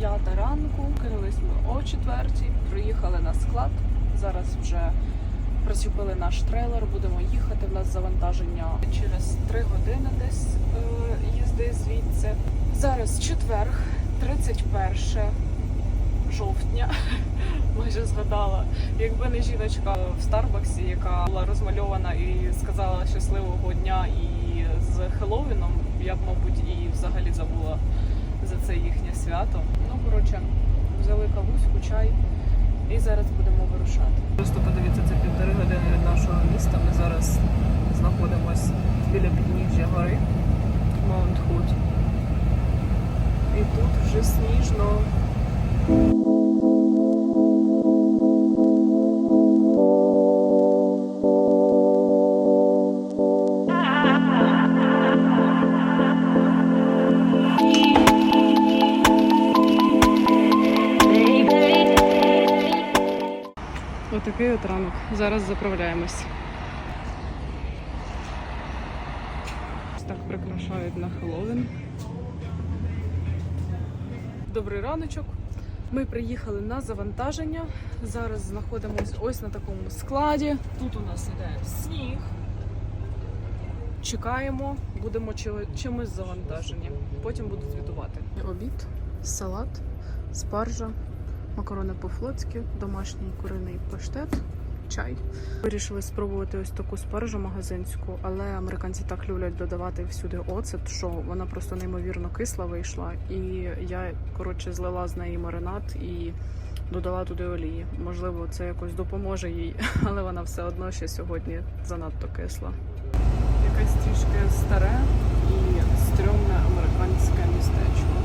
п'ята ранку. Кинулись ми о четвертій, приїхали на склад. Зараз вже причепили наш трейлер, будемо їхати. В нас завантаження через три години десь е, їзди звідси. Зараз четверг, 31 жовтня. Майже згадала. Якби не жіночка в Старбаксі, яка була розмальована і сказала щасливого дня і з Хеллоуіном, я б, мабуть, і взагалі забула за це їхнє свято. Ну, коротше, взяли кавуську, чай і зараз будемо вирушати. Просто подивіться, це півтори години від нашого міста. Ми зараз знаходимось біля підніжжя гори Маунт Худ. І тут вже сніжно. Зараз заправляємось. Ось Так прикрашають на Хеллоуін. Добрий раночок. Ми приїхали на завантаження. Зараз знаходимося ось на такому складі. Тут у нас іде сніг. Чекаємо, будемо чимось завантажені. Потім буду звітувати. Обід, салат, спаржа, макарони по-флотськи, домашній куриний паштет, чай. Вирішили спробувати ось таку спаржу магазинську, але американці так люблять додавати всюди оцет, що вона просто неймовірно кисла вийшла. І я коротше злила з неї маринад і додала туди олії. Можливо, це якось допоможе їй, але вона все одно ще сьогодні занадто кисла. Якесь трішки старе і стрьомне американське містечко.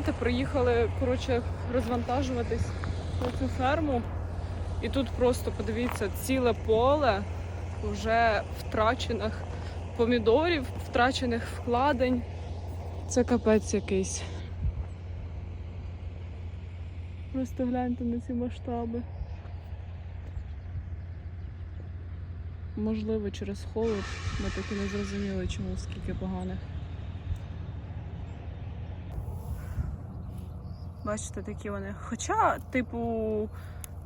Знаєте, приїхали коротше, розвантажуватись на цю ферму. І тут просто подивіться ціле поле вже втрачених помідорів, втрачених вкладень. Це капець якийсь. Просто гляньте на ці масштаби. Можливо, через холод ми так і не зрозуміли, чому скільки поганих. Бачите, такі вони. Хоча, типу,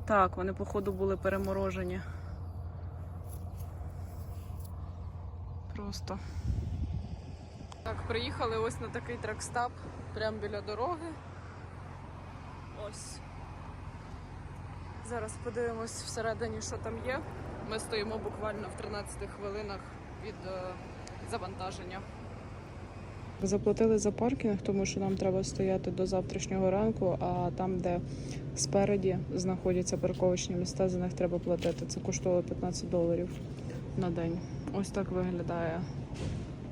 так, вони, походу, були переморожені. Просто. Так, приїхали ось на такий тракстап прямо біля дороги. Ось. Зараз подивимось всередині, що там є. Ми стоїмо буквально в 13 хвилинах від е, завантаження. Заплатили за паркінг, тому що нам треба стояти до завтрашнього ранку, а там, де спереді знаходяться парковочні міста, за них треба платити. Це коштувало 15 доларів на день. Ось так виглядає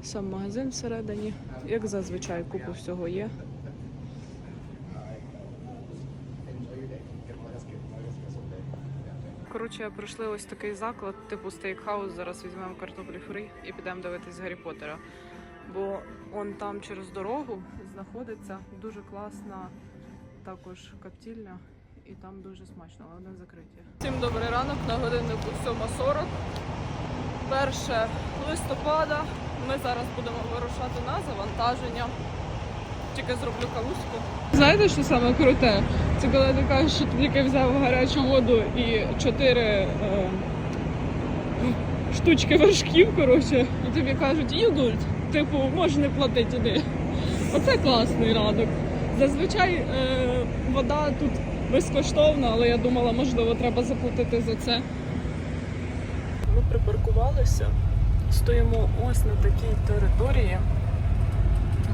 сам магазин всередині. Як зазвичай, купу всього є. Коротше, пройшли ось такий заклад, типу стейкхаус. Зараз візьмемо картоплі фрі і підемо дивитись Гаррі Поттера. Бо он там через дорогу знаходиться дуже класна також коптільня, і там дуже смачно, але вони закриті. Всім добрий ранок на годиннику 7.40. 1 листопада. Ми зараз будемо вирушати на завантаження. Тільки зроблю кавуську. Знаєте, що саме круте? Це коли ти кажеш, що ти тільки взяв гарячу воду і чотири е, штучки вершків, коротше, і тобі кажуть, югурт, типу, можеш не платити іди. Оце класний ранок. Зазвичай е, вода тут безкоштовна, але я думала, можливо, треба заплатити за це. Ми припаркувалися, стоїмо ось на такій території.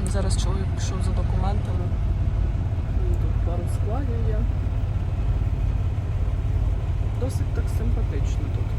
Зараз чоловік пішов за документами. Тут пару складів є. Досить так симпатично тут.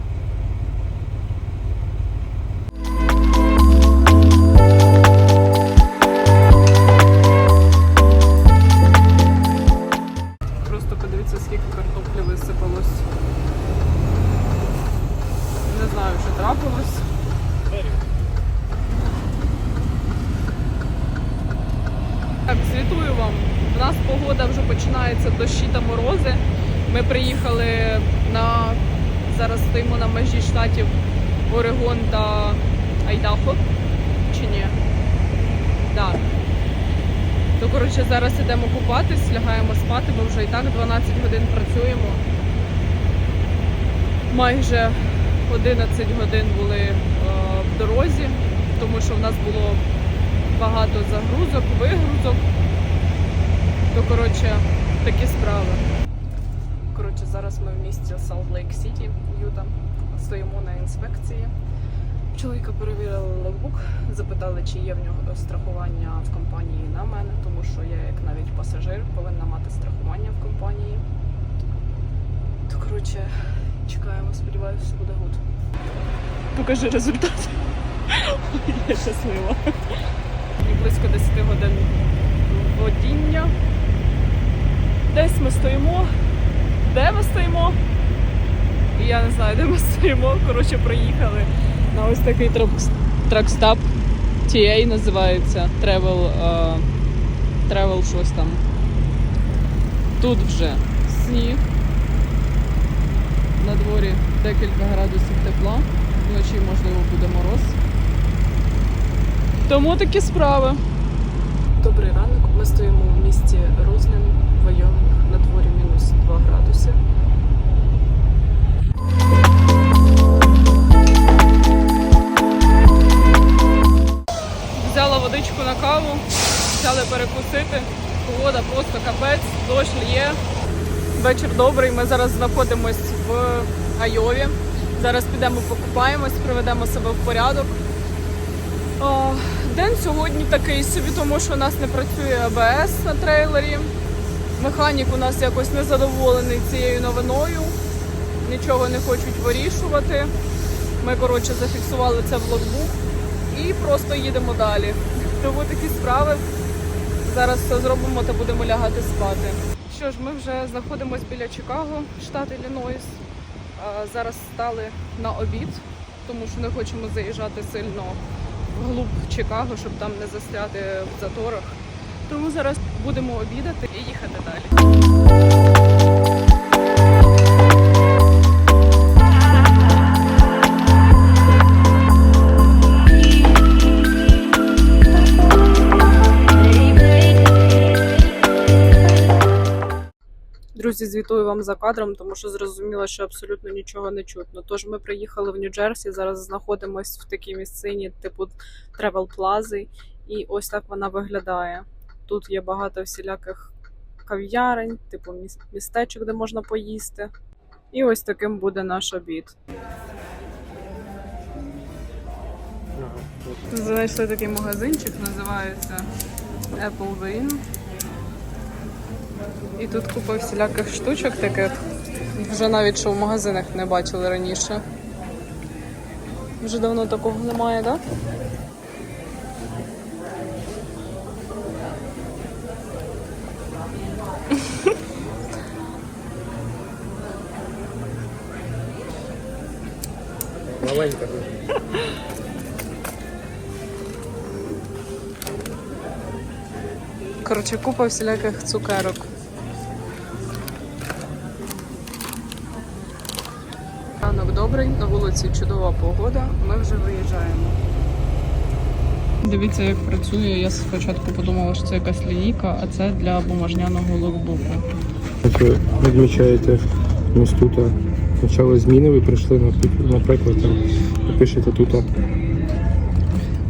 Звітую вам. У нас погода вже починається дощі та морози. Ми приїхали на зараз стоїмо на межі штатів Орегон та Айдахо. Чи ні? Так. То коротше зараз ідемо купатись, лягаємо спати, бо вже і так 12 годин працюємо. Майже 11 годин були е, в дорозі, тому що в нас було багато загрузок, вигрузок. Коротше такі справи. Коротше, зараз ми в місті Lake City, Юта. Стоїмо на інспекції. Чоловіка перевірили логбук, запитали, чи є в нього страхування в компанії на мене, тому що я, як навіть пасажир, повинна мати страхування в компанії. То коротше, чекаємо, сподіваюся, все буде гуд. Покажи результат. Я щаслива. І близько 10 годин Десь ми стоїмо. Де ми стоїмо? І я не знаю, де ми стоїмо. Коротше, приїхали на ось такий трак- тракстап. TA називається. Travel, е, travel щось там. Тут вже сніг. На дворі декілька градусів тепла. Вночі, можливо, буде мороз. Тому такі справи. Добрий ранок. Ми стоїмо Вечір добрий. Ми зараз знаходимось в Айові. Зараз підемо покупаємось, приведемо себе в порядок. О, день сьогодні такий собі, тому що у нас не працює АБС на трейлері. Механік у нас якось незадоволений цією новиною. Нічого не хочуть вирішувати. Ми, коротше, зафіксували це в логбук і просто їдемо далі. Тому такі справи. Зараз все зробимо та будемо лягати спати. Що ж, ми вже знаходимося біля Чикаго, штат Іллінойс. Зараз стали на обід, тому що не хочемо заїжджати сильно вглуб Чикаго, щоб там не застряти в заторах. Тому зараз будемо обідати і їхати далі. Друзі, звітую вам за кадром, тому що зрозуміло, що абсолютно нічого не чутно. Тож ми приїхали в Нью-Джерсі, зараз знаходимося в такій місцині, типу Тревел Плази, і ось так вона виглядає. Тут є багато всіляких кав'ярень, типу містечок, де можна поїсти. І ось таким буде наш обід. Знайшли такий магазинчик, називається Applevin. І тут купа всіляких штучок таких. Вже навіть що в магазинах не бачили раніше. Вже давно такого немає, так? Да? Маленька. Коротше, купа всіляких цукерок. Добрий, на вулиці чудова погода. Ми вже виїжджаємо. Дивіться, як працює. Я спочатку подумала, що це якась лінійка, а це для бумажняного логбуку. Як ви відмічаєте ось тут почали зміни, ви прийшли, наприклад, наприклад там, пишете тут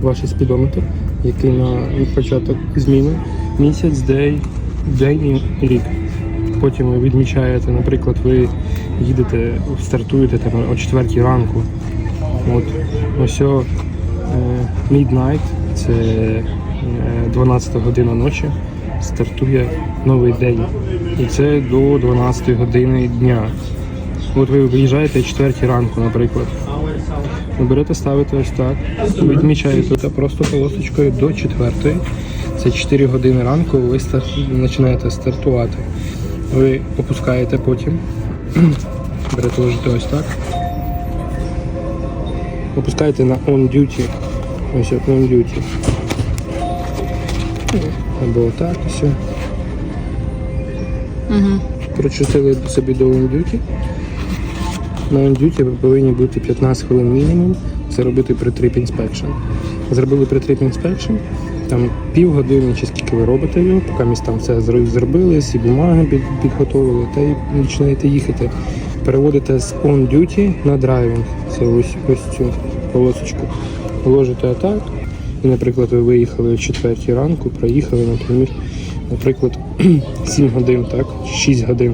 ваш спідометр, який на початок зміни місяць, день, день і рік. Потім ви відмічаєте, наприклад, ви їдете, стартуєте там о 4 ранку. От ось о, е, midnight, це е, 12 година ночі, стартує новий день. І це до 12 години дня. От ви виїжджаєте о 4 ранку, наприклад. Ви берете, ставите ось так, відмічаєте та просто полосочкою до 4. Це 4 години ранку, ви починаєте стартувати. Ви опускаєте потім. Берете ось так. Опускаєте на on duty. Ось як on duty. Або отак ось. Угу. Прочистили собі до on duty. На on duty ви повинні бути 15 хвилин мінімум. Це робити при trip inspection. Зробили при trip inspection, там півгодини чи скільки ви робите його, поки міст там все зробили, всі бумаги під, підготовили, та й починаєте їхати. Переводите з on duty на driving. Це ось ось цю полосочку. Ложите отак. І, наприклад, ви виїхали о 4 ранку, проїхали, наприклад, наприклад, 7 годин, так, 6 годин.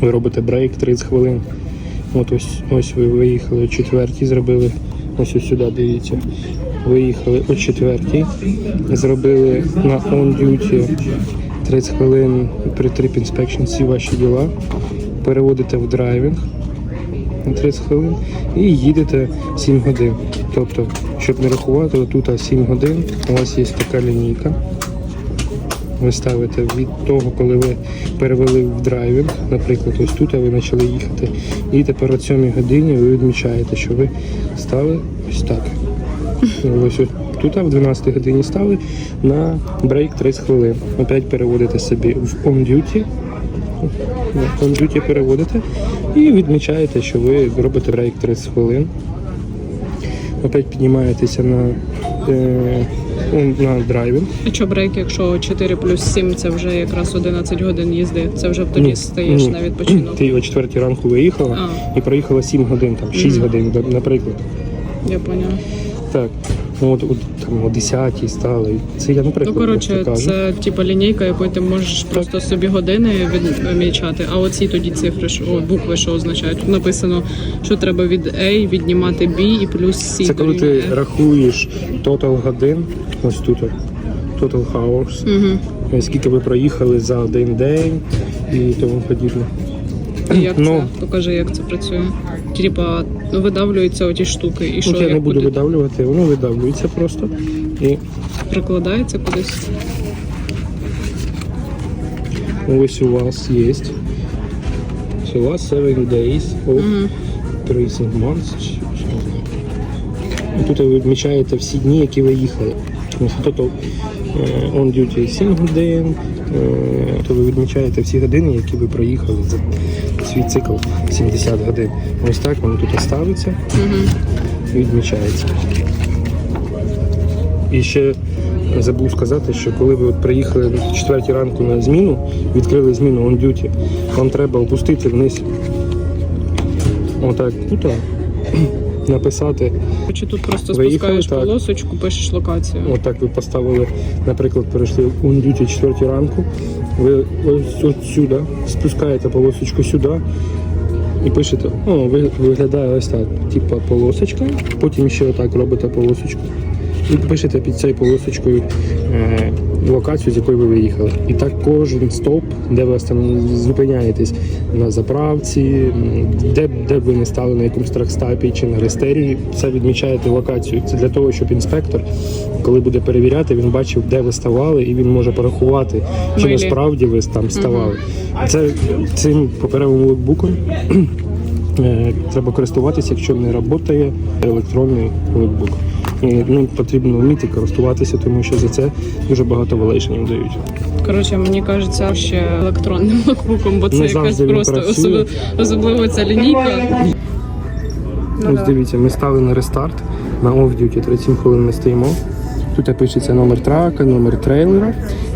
Ви робите брейк 30 хвилин. От ось, ось ви виїхали о четвертій, зробили ось ось сюди, дивіться. Виїхали о четвертій, зробили на on duty 30 хвилин при trip inspection всі ваші діла. Переводите в драйвінг на 30 хвилин і їдете 7 годин. Тобто, щоб не рахувати, отут 7 годин, у вас є така лінійка. Ви ставите від того, коли ви перевели в драйвінг, наприклад, ось тут а ви почали їхати, і тепер о 7 годині ви відмічаєте, що ви стали ось так. Ось тут в 12 годині стали на брейк 30 хвилин. Опять переводите собі в on duty. На on duty переводите і відмічаєте, що ви робите брейк 30 хвилин. Опять піднімаєтеся на, е, на драйвінг. А що брейк, якщо 4 плюс 7, це вже якраз 11 годин їзди, це вже тоді стаєш ні. на відпочинок. Ти о 4 ранку виїхала А. і проїхала 7 годин, там 6 годин, наприклад. Я поняла. Так. Ну, от, от там о 10 стали. Це я Ну коротше, це типа лінійка, якою ти можеш просто собі години відмічати. А оці тоді цифри, що о, букви, що означають. Тут написано, що треба від A віднімати B і плюс C. Це коли ти рахуєш total годин, ось тут, total hours, Мгм. скільки ви проїхали за один день і тому подібне. І як Ну. це? Покажи, як це працює. Типа, ну видавлюються оті штуки, і що От я як не буду буде? видавлювати, воно видавлюється просто. І прикладається кудись. ось у вас є. У вас 7 days of tracing months. чи- чи. І Тут ви відмічаєте всі дні, які ви їхали. Тобто е, on duty 7 годин, е, то ви відмічаєте всі години, які ви проїхали за свій цикл 70 годин. Ось так воно тут ставиться і відмічається. І ще забув сказати, що коли ви от приїхали в 4 ранку на зміну, відкрили зміну on duty, вам треба опустити вниз. Отак, тут а, написати. Чи тут просто Виїхали, спускаєш так. полосочку, пишеш локацію. Отак ви поставили, наприклад, перейшли в on duty 4 ранку. Ви ось от сюди спускаєте полосочку сюди і пишете, о, ви- виглядає ось так, типа полосочка, потім ще отак робите полосочку. І пишете під цією полосочкою е, локацію, з якої ви виїхали. І так кожен стоп, де ви там зупиняєтесь на заправці, де, де б ви не стали на якомусь тракстапі чи на рестерії, це відмічаєте локацію. Це для того, щоб інспектор, коли буде перевіряти, він бачив, де ви ставали, і він може порахувати, чи Милі. насправді ви там ставали. Це цим паперовим локбуком треба користуватися, якщо не працює електронний локбук. І ну, потрібно вміти користуватися, тому що за це дуже багато валейшенів дають. Коротше, мені кажеться, ще електронним локбуком, бо це Не якась просто особливо, особливо ця лінійка. Ну, Ось дивіться, ми стали на рестарт на off-duty, 37 хвилин ми стоїмо. Тут пишеться номер трака, номер трейлера.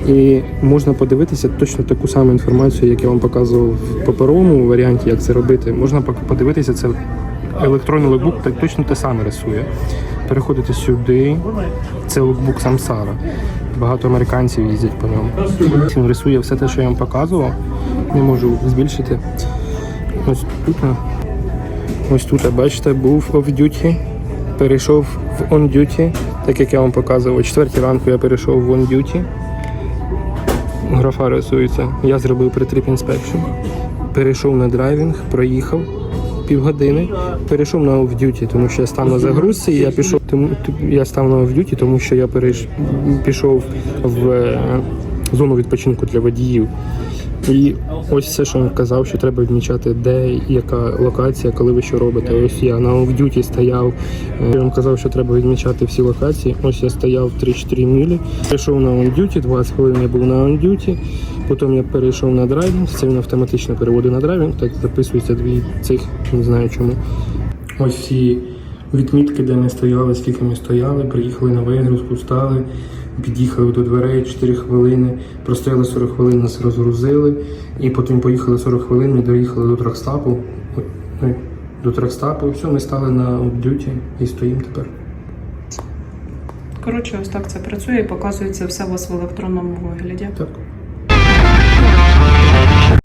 І можна подивитися точно таку саму інформацію, як я вам показував в паперовому варіанті, як це робити. Можна подивитися, це електронний локбук так точно те саме рисує. Переходите сюди, це локбук Samsara. Багато американців їздять по ньому. Він рисує все те, що я вам показував. Не можу збільшити. Ось тут. Ось тут, бачите, був off-duty, перейшов в on-duty, так як я вам показував. О 4 ранку я перейшов в on-duty. Графа рисується. Я зробив при-trip. Перейшов на драйвінг, проїхав півгодини, перейшов на off-duty, тому що я став на загрузці, і я пішов, тому я став на off-duty, тому що я перейш, пішов в е, зону відпочинку для водіїв. І ось все, що він казав, що треба відмічати, де яка локація, коли ви що робите. Ось я на Duty стояв. е, Він казав, що треба відмічати всі локації. Ось я стояв 3-4 мілі. Прийшов на On-Duty, 20 хвилин я був на On-Duty. Потім я перейшов на драйвінг. Це він автоматично переводить на драйвінг, так записується дві цих, не знаю чому. Ось всі відмітки, де ми стояли, скільки ми стояли, приїхали на вигрузку, стали, під'їхали до дверей 4 хвилини, простояли 40 хвилин, нас розгрузили, і потім поїхали 40 хвилин, ми доїхали до тракстапу. Ой, До тракстапу, і все, ми стали на дюті і стоїмо тепер. Коротше, ось так це працює і показується все у вас в електронному вигляді. Так.